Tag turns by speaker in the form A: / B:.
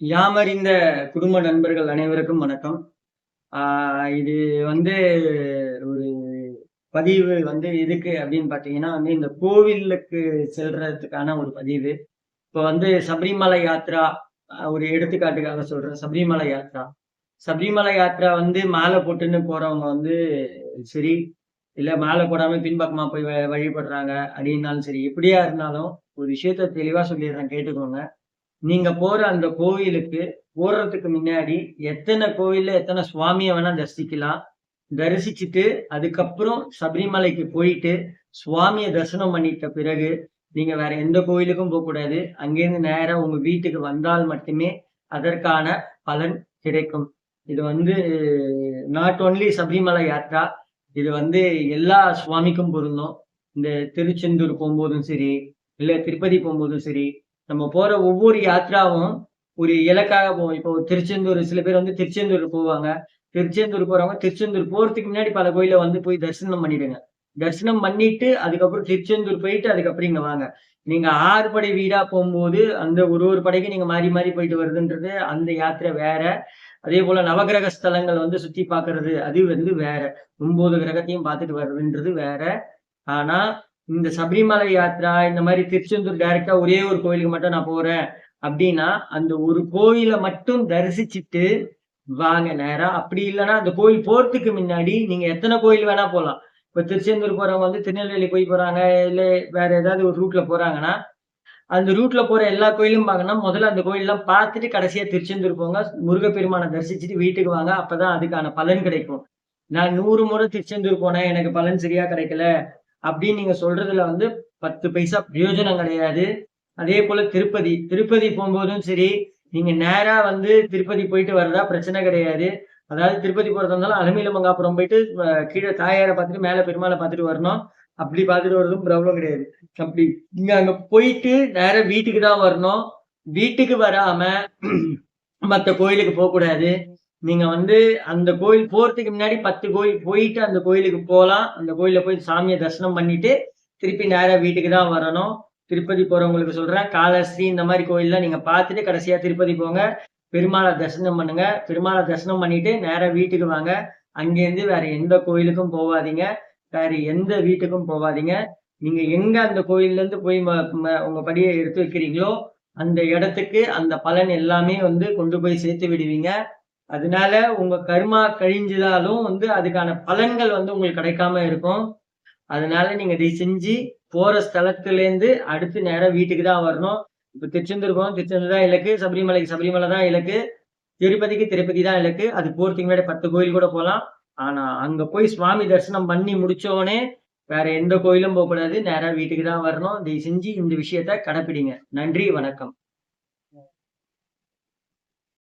A: யாமறிந்த குடும்ப நண்பர்கள் அனைவருக்கும் வணக்கம். இது வந்து ஒரு பதிவு வந்து எதுக்கு அப்படின்னு பார்த்தீங்கன்னா வந்து, இந்த கோவிலுக்கு செல்றதுக்கான ஒரு பதிவு. இப்போ வந்து சபரிமலை யாத்ரா ஒரு எடுத்துக்காட்டுக்காக சொல்றேன். சபரிமலை யாத்ரா. சபரிமலை யாத்ரா வந்து மாலை போட்டுன்னு போறவங்க வந்து சரி, இல்லை மாலை போடாம பின்பக்கமா போய் வ வழிபடுறாங்க அப்படின்னாலும் சரி, எப்படியா இருந்தாலும் ஒரு விஷயத்த தெளிவாக சொல்லிடுறேன் கேட்டுக்கோங்க. நீங்க போற அந்த கோவிலுக்கு போறதுக்கு முன்னாடி எத்தனை கோவில்ல எத்தனை சுவாமியை வேணா தரிசிக்கலாம். தரிசிச்சுட்டு அதுக்கப்புறம் சபரிமலைக்கு போயிட்டு சுவாமியை தரிசனம் பண்ணிட்ட பிறகு, நீங்க வேற எந்த கோவிலுக்கும் போகக்கூடாது அங்கேருந்து நேரம் உங்க வீட்டுக்கு வந்தால் மட்டுமே அதற்கான பலன் கிடைக்கும். இது வந்து நாட் ஒன்லி சபரிமலை யாத்ரா. இது வந்து எல்லா சுவாமிக்கும் பொருந்தும். இந்த திருச்செந்தூர் போகும்போதும் சரி, இல்ல திருப்பதி போகும்போதும் சரி, நம்ம போற ஒவ்வொரு யாத்திராவும் ஒரு இலக்காக போவோம். இப்போ திருச்செந்தூர் சில பேர் வந்து திருச்செந்தூர் போவாங்க. திருச்செந்தூர் போறவங்க திருச்செந்தூர் போறதுக்கு முன்னாடி பல கோயில வந்து போய் தரிசனம் பண்ணிடுங்க. தரிசனம் பண்ணிட்டு அதுக்கப்புறம் திருச்செந்தூர் போயிட்டு அதுக்கப்புறம் இங்க வாங்க. நீங்க ஆறு படை வீடா போகும்போது அந்த ஒரு ஒரு படைக்கு நீங்க மாறி மாறி போயிட்டு வருதுன்றது அந்த யாத்திரை வேற. அதேபோல நவக்கிரக ஸ்தலங்கள் வந்து சுத்தி பாக்குறது அது வந்து வேற. ஒன்பது கிரகத்தையும் பார்த்துட்டு வர்றதுன்றது வேற. ஆனா, இந்த சபரிமலை யாத்திரா இந்த மாதிரி திருச்செந்தூர் டைரக்டா ஒரே ஒரு கோயிலுக்கு மட்டும் நான் போறேன் அப்படின்னா அந்த ஒரு கோயில மட்டும் தரிசிச்சுட்டு வாங்க நேரா. அப்படி இல்லைன்னா அந்த கோயில் போறதுக்கு முன்னாடி நீங்க எத்தனை கோயில் வேணா போலாம். இப்ப திருச்செந்தூர் போறவங்க வந்து திருநெல்வேலி போய் போறாங்க, இல்ல வேற ஏதாவது ஒரு ரூட்ல போறாங்கன்னா, அந்த ரூட்ல போற எல்லா கோயிலும் பார்க்கணும் முதல்ல அந்த கோயிலெல்லாம் பார்த்துட்டு கடைசியா திருச்செந்தூர் போங்க. முருகப்பெருமானை தரிசிச்சுட்டு வீட்டுக்கு வாங்க. அப்பதான் அதுக்கான பலன் கிடைக்கும். நான் நூறு முறை திருச்செந்தூர் போனேன். எனக்கு பலன் சரியா கிடைக்கல. அப்படின்னு நீங்க சொல்றதுல வந்து 10 பைசா பிரயோஜனம் கிடையாது. அதே போல திருப்பதி. திருப்பதி போகும்போதும் சரி, நீங்க நேரா வந்து திருப்பதி போயிட்டு வர்றதா பிரச்சனை கிடையாது. அதாவது திருப்பதி போறதா இருந்தாலும் அலமேலுமங்காபுரம் போயிட்டு கீழே தாயாரை பார்த்துட்டு மேல பெருமாளை பார்த்துட்டு வரணும். அப்படி பார்த்துட்டு வரதும் ப்ராப்ளம் கிடையாது. அப்படி நீங்க அங்க போயிட்டு நேரா வீட்டுக்கு தான் வரணும். வீட்டுக்கு வராம மற்ற கோயிலுக்கு போகக்கூடாது நீங்க வந்து அந்த கோயில் போறதுக்கு முன்னாடி 10 கோயில் போயிட்டு அந்த கோயிலுக்கு போகலாம் அந்த கோயிலில் போய் சாமியை தரிசனம் பண்ணிட்டு, திருப்பி நேராக வீட்டுக்கு தான் வரணும். திருப்பதி போறவங்களுக்கு சொல்றேன். காலஸ்ரீ இந்த மாதிரி கோயில்லாம் நீங்க பார்த்துட்டு கடைசியா திருப்பதி போங்க. பெருமாளை தரிசனம் பண்ணுங்க. பெருமாளை தரிசனம் பண்ணிட்டு நேராக வீட்டுக்கு வாங்க. அங்கேருந்து வேற எந்த கோயிலுக்கும் போகாதீங்க வேற எந்த வீட்டுக்கும் போகாதீங்க நீங்க எங்க அந்த கோயில்லருந்து போய் உங்க படியை எடுத்து வைக்கிறீங்களோ, அந்த இடத்துக்கு அந்த பலன் எல்லாமே வந்து கொண்டு போய் சேர்த்து விடுவீங்க. அதனால உங்க கர்மா கழிஞ்சுதாலும் வந்து அதுக்கான பலன்கள் வந்து உங்களுக்கு கிடைக்காம இருக்கும். அதனால நீங்க இதை செஞ்சு போற ஸ்தலத்திலேருந்து அடுத்து நேரம் வீட்டுக்கு தான் வரணும். இப்ப திருச்செந்தூர் போனா திருச்செந்தூர் தான் இலக்கு. சபரிமலைக்கு சபரிமலை தான் இலக்கு. திருப்பதிக்கு திருப்பதி தான் இலக்கு. அது போறதுக்கு முன்னாடி 10 கோயில் கூட போகலாம் ஆனா, அங்க போய் சுவாமி தரிசனம் பண்ணி முடிச்சோடனே வேற எந்த கோயிலும் போகக்கூடாது நேரா வீட்டுக்கு தான் வரணும். தயவு செஞ்சு இந்த விஷயத்த கடைப்பிடிங்க. நன்றி, வணக்கம்.